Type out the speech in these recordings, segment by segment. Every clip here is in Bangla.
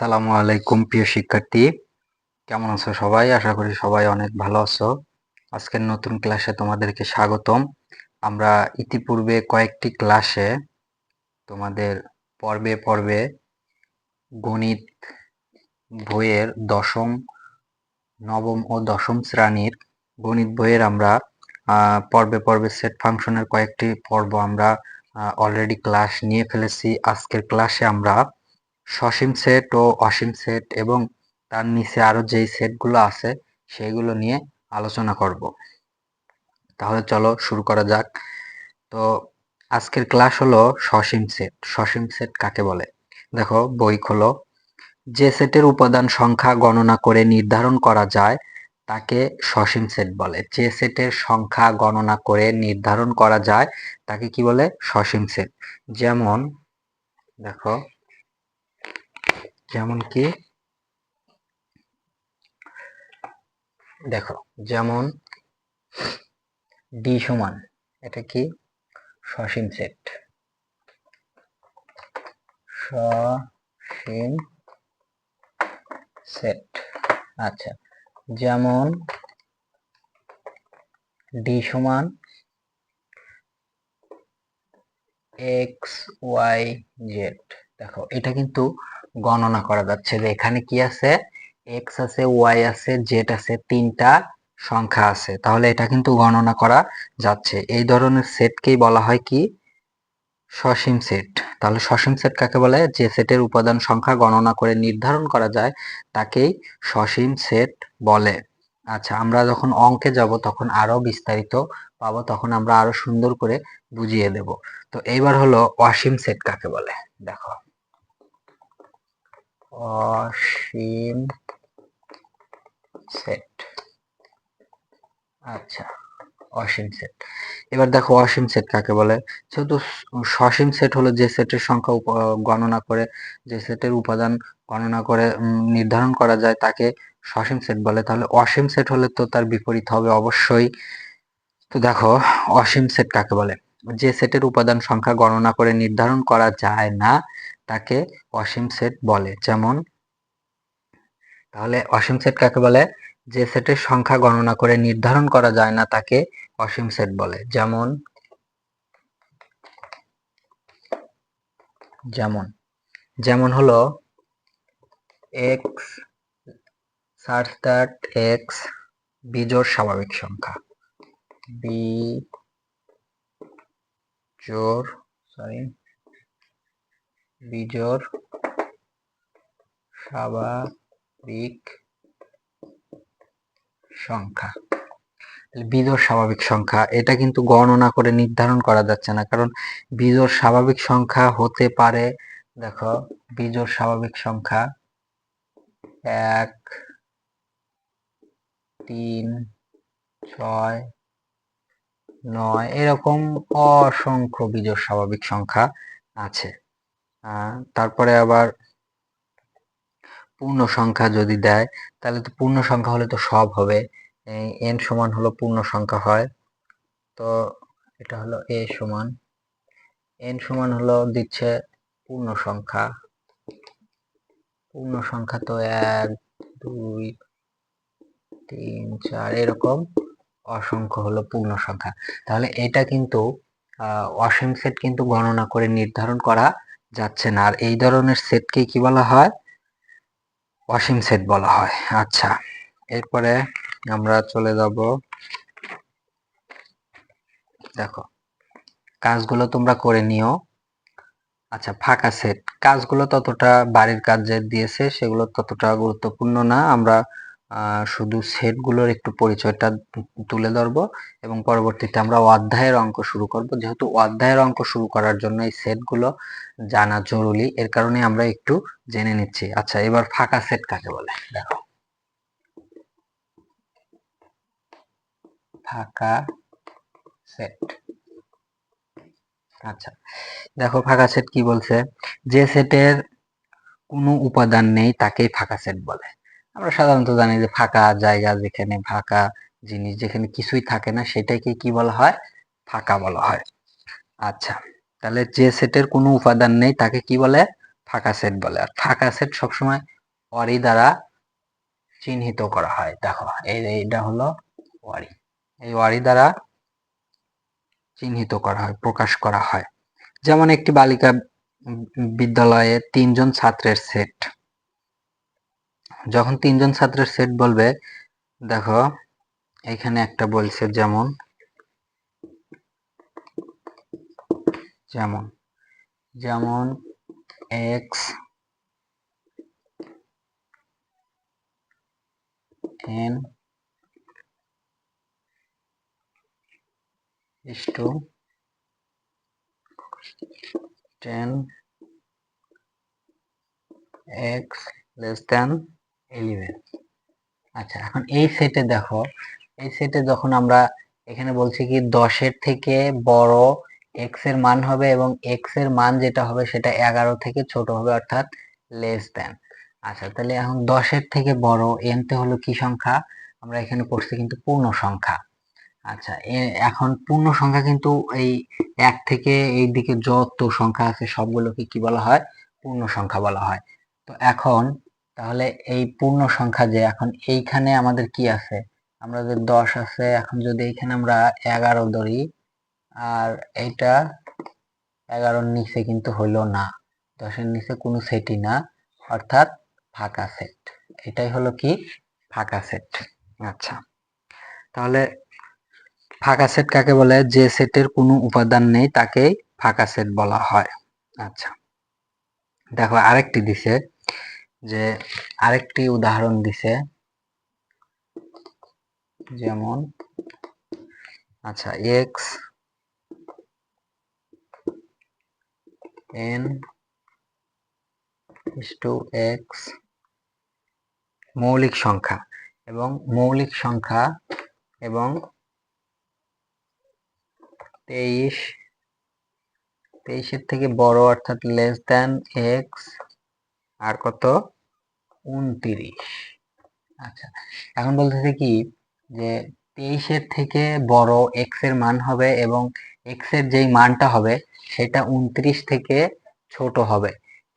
আসসালামু আলাইকুম, প্রিয় শিক্ষার্থী। কেমন আছো সবাই? আশা করি সবাই অনেক ভালো আছো। আজকের নতুন ক্লাসে তোমাদেরকে স্বাগতম। আমরা ইতিপূর্বে কয়েকটি ক্লাসে তোমাদের পর্বে পর্বে গণিত বইয়ের দশম, নবম ও দশম শ্রেণির গণিত বইয়ের আমরা পর্বে পর্বে সেট ফাংশনের কয়েকটি পর্ব আমরা অলরেডি ক্লাস নিয়ে ফেলেছি। আজকের ক্লাসে আমরা সসীম সেট ও অসীম সেট এবং তার নিচে আরও যেই সেটগুলো আছে সেইগুলো নিয়ে আলোচনা করব। তাহলে চলো শুরু করা যাক। তো আজকের ক্লাস হলো সসীম সেট। সসীম সেট কাকে বলে? দেখো, বই খোলো। যে সেটের উপাদান সংখ্যা গণনা করে নির্ধারণ করা যায়, তাকে সসীম সেট বলে। যে সেটের সংখ্যা গণনা করে নির্ধারণ করা যায়, তাকে কি বলে? সসীম সেট। যেমন, দেখো যেমন কি? দেখো, যেমন ডি সমান, এটা কি? সসীম সেট। সসীম সেট। আচ্ছা যেমন ডি সমান এক্স ওয়াই জেড দেখো, এটা কিন্তু গণনা করা যাচ্ছে যে এখানে কি আছে? এক্স আছে ওয়াই আছে জেড আছে, তিনটা সংখ্যা আছে। তাহলে এটা কিন্তু গণনা করা যাচ্ছে। এই ধরনের সেটকেই বলা হয় কি? সসীম সেট তাহলে সসীম সেট কাকে বলে? যে সেটের উপাদান সংখ্যা গণনা করে নির্ধারণ করা যায়, তাকেই সসীম সেট বলে। আচ্ছা আমরা যখন অঙ্কে যাব, তখন আরও বিস্তারিত পাবো, তখন আমরা আরও সুন্দর করে বুঝিয়ে দেব। তো এইবার হলো অসীম সেট কাকে বলে? দেখো। অসীম সেট আচ্ছা অসীম সেট এবার দেখো অসীম সেট কাকে বলে? যেহেতু সসীম সেট হলো যে সেটের সংখ্যা গণনা করে, যে সেটের উপাদান গণনা করে নির্ধারণ করা যায়, তাকে সসীম সেট বলে। তাহলে অসীম সেট হলে তো তার বিপরীত হবে অবশ্যই। তো দেখো, অসীম সেট কাকে বলে? যে সেটের উপাদান সংখ্যা গণনা করে নির্ধারণ করা যায় না তাকে অসীম সেট বলে। যেমন, তাহলে অসীম সেট কাকে বলে? যে সেটের সংখ্যা গণনা করে নির্ধারণ করা যায় না, তাকে অসীম সেট বলে। যেমন যেমন যেমন হলো এক্স সার্চ দ্যাট এক্স বিজোড় স্বাভাবিক সংখ্যা। বি জোর সরি বিজোড়, স্বাভাবিক সংখ্যা। বিজোড় স্বাভাবিক সংখ্যা, এটা কিন্তু গণনা করে নির্ধারণ করা যাচ্ছে না, কারণ বিজোড় স্বাভাবিক সংখ্যা হতে পারে, দেখো, বিজোড় স্বাভাবিক সংখ্যা এক, তিন, ছয়, নয়, এরকম অসংখ্য বিজোড় স্বাভাবিক সংখ্যা আছে। তারপরে আবার পূর্ণ সংখ্যা যদি দেয়, তাহলে তো পূর্ণ সংখ্যা হলে তো সব হবে। এন সমান হলো পূর্ণ সংখ্যা হয়। তো এটা হলো এ সমান। এন সমান হলো দিচ্ছে পূর্ণ সংখ্যা পূর্ণ সংখ্যা তো এক, দুই, তিন, চার, এরকম অসংখ্য হলো পূর্ণ সংখ্যা তাহলে এটা কিন্তু অসীম সেট কিন্তু গণনা করে নির্ধারণ করা যাচ্ছে না। আর এই ধরনের সেটকে কি বলা হয়? অসীম সেট বলা হয়। আচ্ছা এরপরে আমরা চলে যাব। দেখো, কাজগুলো তোমরা করে নিও। আচ্ছা ফাঁকা সেট। কাজগুলো ততটা বাড়ির কাজ যে দিয়েছে, সেগুলো ততটা গুরুত্বপূর্ণ না। আমরা শুধু সেটগুলোর একটু পরিচয়টা তুলে ধরব এবং পরবর্তীতে আমরা অধ্যায়ের অঙ্ক শুরু করব। যেহেতু অধ্যায়ের অঙ্ক শুরু করার জন্য এই সেটগুলো জানা জরুরি, এর কারণে আমরা একটু জেনে নিচ্ছি। আচ্ছা এবার ফাঁকা সেট কাকে বলে? দেখো। ফাঁকা সেট আচ্ছা দেখো ফাঁকা সেট কি বলছে? যে সেটের কোনো উপাদান নেই তাকেই ফাঁকা সেট বলে। আমরা সাধারণত জানি যে ফাঁকা জায়গা যেখানে ফাঁকা জিনিস যেখানে কিছুই থাকে না, সেটাকে কি বলা হয়? ফাঁকা বলা হয়। আচ্ছা তাহলে যে সেটের কোনো উপাদান নেই, তাকে কি বলে? ফাঁকা সেট বলে। আর ফাঁকা সেট সবসময় অরি দ্বারা চিহ্নিত করা হয়। দেখো, এই এইটা হলো ওয়ারি এই ওয়ারি দ্বারা চিহ্নিত করা হয়, প্রকাশ করা হয়। যেমন একটি বালিকা বিদ্যালয়ে তিনজন ছাত্রের সেট যখন তিনজন ছাত্রের সেট বলবে, দেখো, এখানে একটা বলছে যেমন যেমন যেমন x n is 10 x less than 11 আচ্ছা এখন এই সেটে দেখো, এই সেটে যখন আমরা এখানে বলছি কি দশের থেকে বড় এক্সের মান হবে এবং এক্সের মান যেটা হবে সেটা এগারো থেকে ছোট হবে, অর্থাৎ লেস দেন আচ্ছা তাহলে এখন দশের থেকে বড় এনতে হলো কি সংখ্যা? আমরা এখানে পড়ছি কিন্তু পূর্ণ সংখ্যা। আচ্ছা এখন পূর্ণ সংখ্যা কিন্তু এই এক থেকে এই দিকে যত সংখ্যা আছে সবগুলোকে কি বলা হয়? পূর্ণ সংখ্যা বলা হয়। তো এখন তাহলে এই পূর্ণ সংখ্যা যে, এখন এইখানে আমাদের কি আছে? আমরা যে দশ আছে, এখন যদি এইখানে আমরা এগারো ধরি, আর এইটা এগারোর নিচে কিন্তু হইল না। দশের নিচে কোনো সেটই না, অর্থাৎ ফাঁকা সেট এটাই হলো কি? ফাঁকা সেট আচ্ছা। তাহলে ফাঁকা সেট কাকে বলে? যে সেটের কোনো উপাদান নেই তাকে ফাঁকা সেট বলা হয়। আচ্ছা। দেখো, আরেকটি দিছে। যে আরেকটি উদাহরণ দিছে। যেমন আচ্ছা এক্স এন টু এক্স মৌলিক সংখ্যা এবং মৌলিক সংখ্যা এবং তেইশ, তেইশের থেকে বড় অর্থাৎ লেস দেন এক্স আর কত? উনত্রিশ। আচ্ছা এখন বলতেছে কি যে তেইশের থেকে বড় এক্সের মান হবে এবং এক্সের যেই মানটা হবে সেটা উনত্রিশ থেকে ছোট হবে।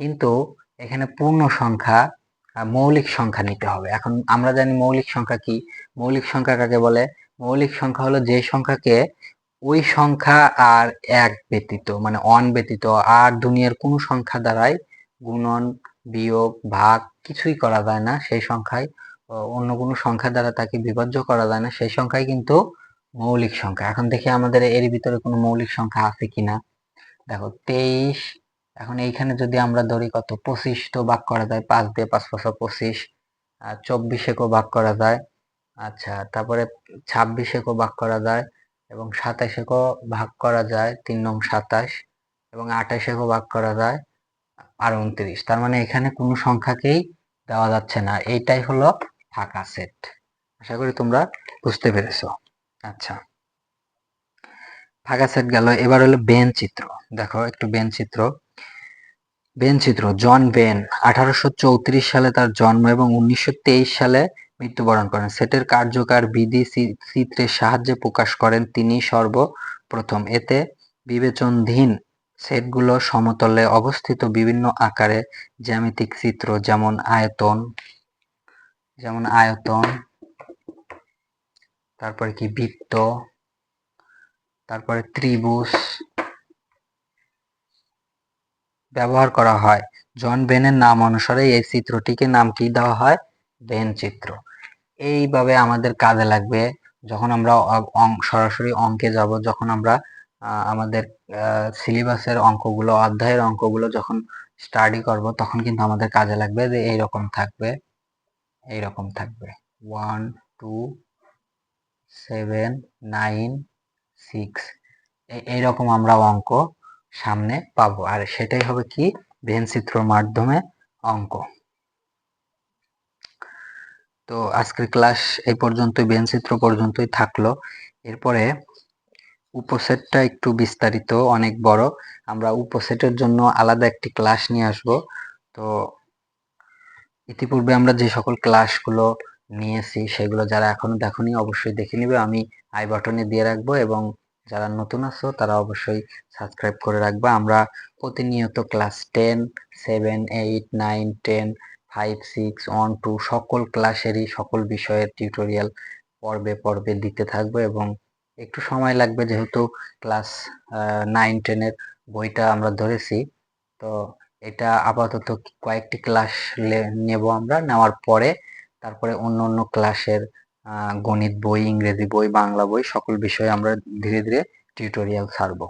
কিন্তু এখানে পূর্ণ সংখ্যা মৌলিক সংখ্যা নিতে হবে। এখন আমরা জানি মৌলিক সংখ্যা কি? মৌলিক সংখ্যা কাকে বলে? মৌলিক সংখ্যা হলো যে সংখ্যাকে ওই সংখ্যা আর এক ব্যতীত মানে অন ব্যতীত, আর দুনিয়ার কোনো সংখ্যা দ্বারাই গুণন বিয়োগ, ভাগ কিছুই করা যায় না সেই সংখ্যায়। অন্য কোনো সংখ্যা দ্বারা তাকে বিভাজ্য করা যায় না, সেই সংখ্যাই কিন্তু মৌলিক সংখ্যা। এখন দেখি আমাদের এর ভিতরে কোনো মৌলিক সংখ্যা আছে কিনা। দেখো, তেইশ, এখন এইখানে যদি আমরা ধরি কত? পঁচিশ তো ভাগ করা যায়, পাঁচ দিয়ে পাঁচ পাঁচশো পঁচিশ। আর চব্বিশেকেও ভাগ করা যায়। আচ্ছা তারপরে ছাব্বিশেকেও ভাগ করা যায় এবং সাতাশেকেও ভাগ করা যায়, তিন নং সাতাশ। এবং আঠাশেকেও ভাগ করা যায়। আর উনত্রিশ। তার মানে এখানে কোনো সংখ্যাকেই দেওয়া যাচ্ছে না। এইটাই হলো ফাঁকা সেট। আশা করি তোমরা বুঝতে পেরেছ। আচ্ছা। ফাঁকা সেট গেল। এবার হলো বেন চিত্র। দেখো, একটু বেন চিত্র। বেন চিত্র, জন বেন। আঠারোশো চৌত্রিশ সালে তার জন্ম এবং উনিশশো তেইশ সালে মৃত্যুবরণ করেন। সেটের কার্যকার বিধি চিত্রের সাহায্যে প্রকাশ করেন তিনি সর্বপ্রথম। এতে বিবেচনধীন সেটগুলো সমতলে অবস্থিত বিভিন্ন আকারে জ্যামিতিক চিত্র, যেমন আয়তন যেমন আয়তন, তারপরে কি বৃত্ত, তারপরে ত্রিভুজ ব্যবহার করা হয়। জন বেনের নাম অনুসারে এই চিত্রটিকে নাম কি দেওয়া হয়? বেন চিত্র। এইভাবে আমাদের কাজে লাগবে। যখন আমরা সরাসরি অঙ্কে যাব, যখন আমরা আমাদের সিলেবাসের অঙ্কগুলো, অধ্যায়ের অঙ্কগুলো যখন স্টাডি করব, তখন কিন্তু আমাদের কাজে লাগবে যে এইরকম থাকবে এইরকম থাকবে। One two seven nine six এইরকম আমরা অঙ্ক সামনে পাবো। আর সেটাই হবে কি? ভেন মাধ্যমে অঙ্ক। তো আজকের ক্লাস এই পর্যন্তই বেন চিত্র পর্যন্তই থাকল। এরপরে উপসেটটা একটু বিস্তারিত, অনেক বড়। আমরা উপসেটের জন্য আলাদা একটি ক্লাস নিয়ে আসব। তো ইতিপূর্বে আমরা যে সকল ক্লাসগুলো নিয়েছি, সেগুলো যারা এখনও দেখনি অবশ্যই দেখে নিবে। আমি আই বাটনে দিয়ে রাখব এবং যারা নতুন আছো, তারা অবশ্যই সাবস্ক্রাইব করে রাখবা। আমরা প্রতিনিয়ত class ten, seven, eight, nine, ten, five, six, one, two সকল ক্লাসেরই সকল বিষয়ের টিউটোরিয়াল পর্বে পর্বে দিতে থাকব এবং একটু সময় লাগবে যেহেতু ক্লাস নাইন টেনের বইটা আমরা ধরেছি। তো এটা আপাতত কয়েকটি ক্লাস নেব আমরা। নেওয়ার পরে তারপরে অন্য অন্য ক্লাসের গণিত বই, ইংরেজি বই, বাংলা বই, সকল বিষয়ে আমরা ধীরে ধীরে টিউটোরিয়াল ছাড়বো।